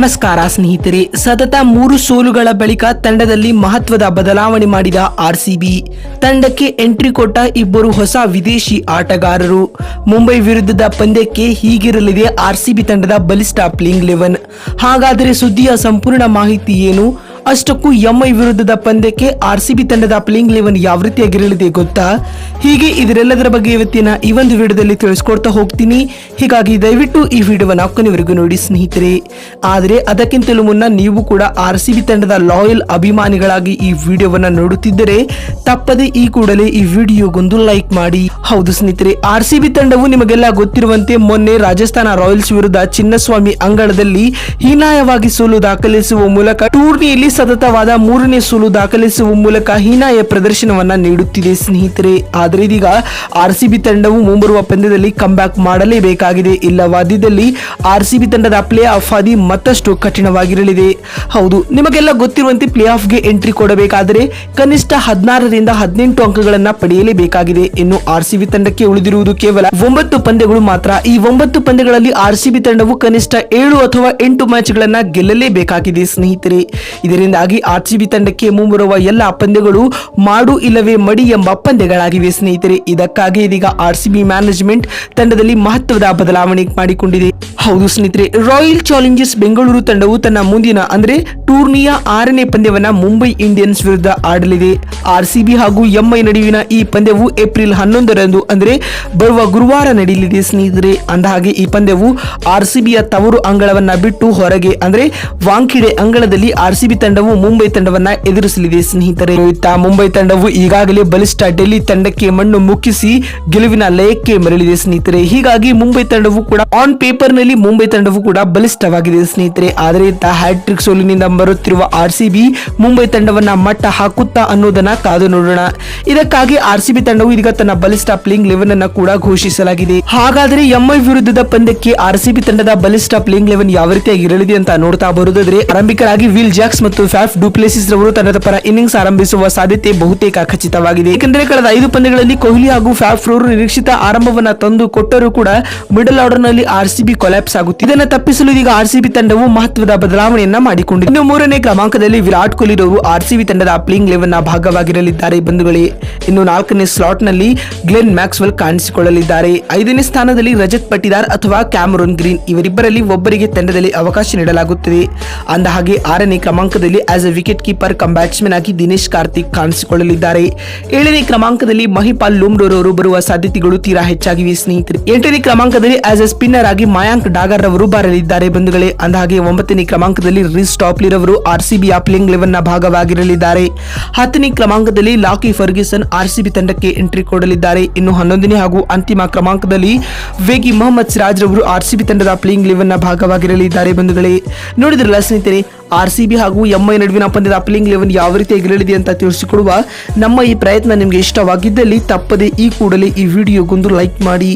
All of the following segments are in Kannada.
ನಮಸ್ಕಾರ ಸ್ನೇಹಿತರೆ, ಸತತ ಮೂರು ಸೋಲುಗಳ ಬಳಿಕ ತಂಡದಲ್ಲಿ ಮಹತ್ವದ ಬದಲಾವಣೆ ಮಾಡಿದ ಆರ್ಸಿಬಿ. ತಂಡಕ್ಕೆ ಎಂಟ್ರಿ ಕೊಟ್ಟ ಇಬ್ಬರು ಹೊಸ ವಿದೇಶಿ ಆಟಗಾರರು. ಮುಂಬೈ ವಿರುದ್ಧದ ಪಂದ್ಯಕ್ಕೆ ಹೀಗಿರಲಿದೆ ಆರ್ಸಿಬಿ ತಂಡದ ಬಲಿಷ್ಠ ಪ್ಲೇಯಿಂಗ್ ಲೆವೆನ್. ಹಾಗಾದರೆ ಸುದ್ದಿಯ ಸಂಪೂರ್ಣ ಮಾಹಿತಿ ಏನು? ಅಷ್ಟಕ್ಕೂ ಎಂಐ ವಿರುದ್ಧದ ಪಂದ್ಯಕ್ಕೆ ಆರ್ಸಿಬಿ ತಂಡದ ಪ್ಲೇಯಿಂಗ್ ಲೆವೆನ್ ಯಾವ ರೀತಿಯಾಗಿರಲಿದೆ ಗೊತ್ತಾ? ಹೀಗೆ ಇದರೆಲ್ಲದರ ಬಗ್ಗೆ ಇವತ್ತಿನ ಈ ಒಂದು ವಿಡಿಯೋದಲ್ಲಿ ತಿಳಿಸ್ಕೊಡ್ತಾ ಹೋಗ್ತೀನಿ. ಹೀಗಾಗಿ ದಯವಿಟ್ಟು ಈ ವಿಡಿಯೋವನ್ನು ಕೊನೆವರೆಗೂ ನೋಡಿ ಸ್ನೇಹಿತರೆ. ಆದರೆ ಅದಕ್ಕಿಂತಲೂ ಮುನ್ನ ನೀವು ಕೂಡ ಆರ್ ಸಿ ತಂಡದ ಲಾಯಲ್ ಅಭಿಮಾನಿಗಳಾಗಿ ಈ ವಿಡಿಯೋವನ್ನು ನೋಡುತ್ತಿದ್ದರೆ ತಪ್ಪದೆ ಈ ಕೂಡಲೇ ಈ ವಿಡಿಯೋಗೊಂದು ಲೈಕ್ ಮಾಡಿ. ಹೌದು ಸ್ನೇಹಿತರೆ, ಆರ್ ಸಿ ತಂಡವು ನಿಮಗೆಲ್ಲ ಗೊತ್ತಿರುವಂತೆ ಮೊನ್ನೆ ರಾಜಸ್ಥಾನ ರಾಯಲ್ಸ್ ವಿರುದ್ಧ ಚಿನ್ನಸ್ವಾಮಿ ಅಂಗಳದಲ್ಲಿ ಹೀನಾಯವಾಗಿ ಸೋಲು ದಾಖಲಿಸುವ ಮೂಲಕ ಟೂರ್ನಿಯಲ್ಲಿ ಸತತವಾದ ಮೂರನೇ ಸೋಲು ದಾಖಲಿಸುವ ಮೂಲಕ ಹೀನಾಯ ಪ್ರದರ್ಶನವನ್ನ ನೀಡುತ್ತಿದೆ ಸ್ನೇಹಿತರೆ. ಆದರೆ ಇದೀಗ ಆರ್ ಸಿ ತಂಡವು ಮುಂಬರುವ ಪಂದ್ಯದಲ್ಲಿ ಕಂಬ್ಯಾಕ್ ಮಾಡಲೇಬೇಕಾಗಿದೆ. ಇಲ್ಲವಾದಿದ್ದಲ್ಲಿ ಆರ್ ಸಿ ತಂಡದ ಪ್ಲೇ ಆಫ್ ಹಾದಿ ಮತ್ತಷ್ಟು ಕಠಿಣವಾಗಿರಲಿದೆ. ಹೌದು, ನಿಮಗೆಲ್ಲ ಗೊತ್ತಿರುವಂತೆ ಪ್ಲೇ ಆಫ್ಗೆ ಎಂಟ್ರಿ ಕೊಡಬೇಕಾದರೆ ಕನಿಷ್ಠ ಹದಿನಾರರಿಂದ ಹದಿನೆಂಟು ಅಂಕಗಳನ್ನ ಪಡೆಯಲೇಬೇಕಾಗಿದೆ. ಇನ್ನು ಆರ್ ಸಿ ತಂಡಕ್ಕೆ ಉಳಿದಿರುವುದು ಕೇವಲ ಒಂಬತ್ತು ಪಂದ್ಯಗಳು ಮಾತ್ರ. ಈ ಒಂಬತ್ತು ಪಂದ್ಯಗಳಲ್ಲಿ ಆರ್ ಸಿ ತಂಡವು ಕನಿಷ್ಠ ಏಳು ಅಥವಾ ಎಂಟು ಮ್ಯಾಚ್ಗಳನ್ನ ಗೆಲ್ಲಲೇಬೇಕಾಗಿದೆ ಸ್ನೇಹಿತರೆ. ಇದರಿಂದಾಗಿ ಆರ್ ಸಿ ಬಿ ತಂಡಕ್ಕೆ ಮುಂಬರುವ ಎಲ್ಲ ಪಂದ್ಯಗಳು ಮಾಡು ಇಲ್ಲವೇ ಮಡಿ ಎಂಬ ಪಂದ್ಯಗಳಾಗಿವೆ, ಸ್ನೇಹಿತರೆ. ಇದಕ್ಕಾಗಿ ಇದೀಗ ಆರ್ಸಿಬಿ ಮ್ಯಾನೇಜ್ಮೆಂಟ್ ತಂಡದಲ್ಲಿ ಮಹತ್ವದ ಬದಲಾವಣೆ ಮಾಡಿಕೊಂಡಿದೆ. ಹೌದು ಸ್ನೇಹಿತರೆ ರಾಯಲ್ ಚಾಲೆಂಜರ್ಸ್ ಬೆಂಗಳೂರು ತಂಡವು ತನ್ನ ಮುಂದಿನ, ಅಂದ್ರೆ ಟೂರ್ನಿಯ ಆರನೇ ಪಂದ್ಯವನ್ನ ಮುಂಬೈ ಇಂಡಿಯನ್ಸ್ ವಿರುದ್ಧ ಆಡಲಿದೆ. ಆರ್ ಸಿ ಬಿ ಹಾಗೂ ಎಂಐ ನಡುವಿನ ಈ ಪಂದ್ಯವು ಏಪ್ರಿಲ್ ಹನ್ನೊಂದರಂದು, ಅಂದ್ರೆ ಬರುವ ಗುರುವಾರ ನಡೆಯಲಿದೆ ಸ್ನೇಹಿತರೆ. ಅಂದಹಾಗೆ, ಈ ಪಂದ್ಯವು ಆರ್ ಸಿ ಬಿಯ ತವರು ಅಂಗಳವನ್ನ ಬಿಟ್ಟು ಹೊರಗೆ, ಅಂದ್ರೆ ವಾಂಖಿಡೆ ಅಂಗಳದಲ್ಲಿ ಆರ್ ಸಿ ಬಿ ತಂಡವು ಮುಂಬೈ ತಂಡವನ್ನ ಎದುರಿಸಲಿದೆ ಸ್ನೇಹಿತರೆ. ಮುಂಬೈ ತಂಡವು ಈಗಾಗಲೇ ಬಲಿಷ್ಠ ಡೆಲ್ಲಿ ತಂಡಕ್ಕೆ ಮಣ್ಣು ಮುಕ್ಕಿಸಿ ಗೆಲುವಿನ ಲಯಕ್ಕೆ ಮರಳಿದೆ ಸ್ನೇಹಿತರೆ. ಹೀಗಾಗಿ ಮುಂಬೈ ತಂಡವು ಕೂಡ ಆನ್ ಪೇಪರ್ ನಲ್ಲಿ ಮುಂಬೈ ತಂಡವು ಕೂಡ ಬಲಿಷ್ಠವಾಗಿದೆ ಸ್ನೇಹಿತರೆ. ಆದರೆ ಇತ್ತ ಹ್ಯಾಟ್ರಿಕ್ ಸೋಲಿನಿಂದ ಬರುತ್ತಿರುವ ಆರ್ ಸಿ ಬಿ ಮುಂಬೈ ತಂಡವನ್ನ ಮಟ್ಟ ಹಾಕುತ್ತಾ ಅನ್ನೋದನ್ನ ಕಾದು ನೋಡೋಣ. ಇದಕ್ಕಾಗಿ ಆರ್ ಸಿ ಬಿ ತಂಡವು ಇದೀಗ ತನ್ನ ಬಲಿಷ್ಠ ಪ್ಲೇಯಿಂಗ್ ಲೆವೆನ್ ಅನ್ನ ಕೂಡ ಘೋಷಿಸಲಾಗಿದೆ. ಹಾಗಾದ್ರೆ ಎಂಐ ವಿರುದ್ಧದ ಪಂದ್ಯಕ್ಕೆ ಆರ್ ಸಿ ಬಿ ತಂಡದ ಬಲಿಷ್ಠ ಪ್ಲೇಯಿಂಗ್ ಲೆವೆನ್ ಯಾವ ರೀತಿಯಾಗಿ ಇರಲಿದೆ ಅಂತ ನೋಡ್ತಾ ಬರುವುದಾದ್ರೆ ಆರಂಭಿಕರಾಗಿ ವಿಲ್ ಜಾಕ್ಸ್ ಮತ್ತು ಫ್ಯಾಫ್ ಡುಪ್ಲೆಸಿಸ್ ರವರು ತಂಡದ ಪರ ಇನ್ನಿಂಗ್ಸ್ ಆರಂಭಿಸುವ ಸಾಧ್ಯತೆ ಬಹುತೇಕ ಖಚಿತವಾಗಿದೆ. ಏಕೆಂದರೆ ಕಳೆದ ಐದು ಪಂದ್ಯಗಳಲ್ಲಿ ಕೊಹ್ಲಿ ಹಾಗೂ ಫ್ಯಾಫ್ ರವರು ನಿರೀಕ್ಷಿತ ಆರಂಭವನ್ನ ತಂದು ಕೊಟ್ಟರೂ ಕೂಡ ಮಿಡಲ್ ಆರ್ಡರ್ನಲ್ಲಿ ಆರ್ ಸಿ ಬಿ ಕೊಲ್ಯಾಪ್ಸ್ ಆಗುತ್ತೆ ಇದನ್ನ ತಪ್ಪಿಸಲು ಈಗ ಆರ್ ತಂಡವು ಮಹತ್ವದ ಬದಲಾವಣೆಯನ್ನ ಮಾಡಿಕೊಂಡಿದೆ. ಇನ್ನು ಮೂರನೇ ಕ್ರಮಾಂಕದಲ್ಲಿ ವಿರಾಟ್ ಕೊಹ್ಲಿ ರವರು ಆರ್ ತಂಡದ ಪ್ಲೇಯಿಂಗ್ ಲೆವೆನ್ನ ಭಾಗವಾಗಿರಲಿದ್ದಾರೆ ಬಂಧುಗಳೇ. ಇನ್ನು ನಾಲ್ಕನೇ ಸ್ಲಾಟ್ನಲ್ಲಿ ಗ್ಲೆನ್ ಮ್ಯಾಕ್ಸ್ವೆಲ್ ಕಾಣಿಸಿಕೊಳ್ಳಲಿದ್ದಾರೆ. ಐದನೇ ಸ್ಥಾನದಲ್ಲಿ ರಜತ್ ಪಟ್ಟಿದಾರ್ ಅಥವಾ ಕ್ಯಾಮರೂನ್ ಗ್ರೀನ್ ಇವರಿಬ್ಬರಲ್ಲಿ ಒಬ್ಬರಿಗೆ ತಂಡದಲ್ಲಿ ಅವಕಾಶ ನೀಡಲಾಗುತ್ತದೆ. ಅಂದ ಹಾಗೆ ಆರನೇ ಕ್ರಮಾಂಕದಲ್ಲಿ as a wicket keeper cum batsman ಆಗಿ ದಿನೇಶ್ ಕಾರ್ತಿಕ್ ಕಾಣಿಸಿಕೊಳ್ಳಲಿದ್ದಾರೆ. ಏಳನೇ ಕ್ರಮಾಂಕದಲ್ಲಿ ಮಹಿಪಾಲ್ ಲೂಮ್ಡೋರ್ ಅವರು ಬರುವ ಸಾಧ್ಯತೆಗಳು ತೀರಾ ಹೆಚ್ಚಾಗಿವೆ ಸ್ನೇಹಿತರೆ. ಎಂಟನೇ ಕ್ರಮಾಂಕದಲ್ಲಿ ಆಸ್ ಎ ಸ್ಪಿನ್ನರ್ ಆಗಿ ಮಯಾಂಕ್ ಡಾಗರ್ ರವರು ಬರಲಿದ್ದಾರೆ. ಬಂಧುಗಳೇ, ಅಂದಹಾಗೆ ಒಂಬತ್ತನೇ ಕ್ರಮಾಂಕದಲ್ಲಿ ರಿಸ್ ಟಾಪ್ಲಿರ್ ಅವರು ಆರ್ ಸಿ ಬಿ ಪ್ಲೇಯಿಂಗ್ ಲೆವೆನ್ನ ಭಾಗವಾಗಿರಲಿದ್ದಾರೆ. ಹತ್ತನೇ ಕ್ರಮಾಂಕದಲ್ಲಿ ಲಾಕಿ ಫರ್ಗ್ಯೂಸನ್ ಆರ್ಸಿಬಿ ತಂಡಕ್ಕೆ ಎಂಟ್ರಿ ಕೊಡಲಿದ್ದಾರೆ. ಇನ್ನು ಹನ್ನೊಂದನೇ ಹಾಗೂ ಅಂತಿಮ ಕ್ರಮಾಂಕದಲ್ಲಿ ವೇಗಿ ಮೊಹಮ್ಮದ್ ಸಿರಾಜ್ ರವರು ಆರ್ಸಿಬಿ ತಂಡದ ಪ್ಲೇಯಿಂಗ್ ಲೆವೆನ್ನ ಭಾಗವಾಗಿರಲಿದ್ದಾರೆ. ಬಂಧುಗಳೇ, ನೋಡಿದ್ರಲ್ಲ ಸ್ನೇಹಿತರೆ ಆರ್ ಸಿ ಬಿ ಹಾಗೂ ಎಂಐ ನಡುವಿನ ಪಂದ್ಯದ ಅಪ್ಲಿಂಗ್ ಲೆವೆನ್ ಯಾವ ರೀತಿ ಎಗರಲಿದೆ ಅಂತ ತಿಳಿಸಿಕೊಡುವ ನಮ್ಮ ಈ ಪ್ರಯತ್ನ ನಿಮಗೆ ಇಷ್ಟವಾಗಿದ್ದಲ್ಲಿ ತಪ್ಪದೆ ಈ ಕೂಡಲೇ ಈ ವಿಡಿಯೋಗೊಂದು ಲೈಕ್ ಮಾಡಿ.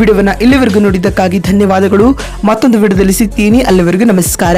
ವಿಡಿಯೋವನ್ನು ಇಲ್ಲಿವರೆಗೂ ನೋಡಿದ್ದಕ್ಕಾಗಿ ಧನ್ಯವಾದಗಳು. ಮತ್ತೊಂದು ವಿಡಿಯೋದಲ್ಲಿ ಸಿಗ್ತೀನಿ. ಅಲ್ಲಿವರೆಗೂ ನಮಸ್ಕಾರ.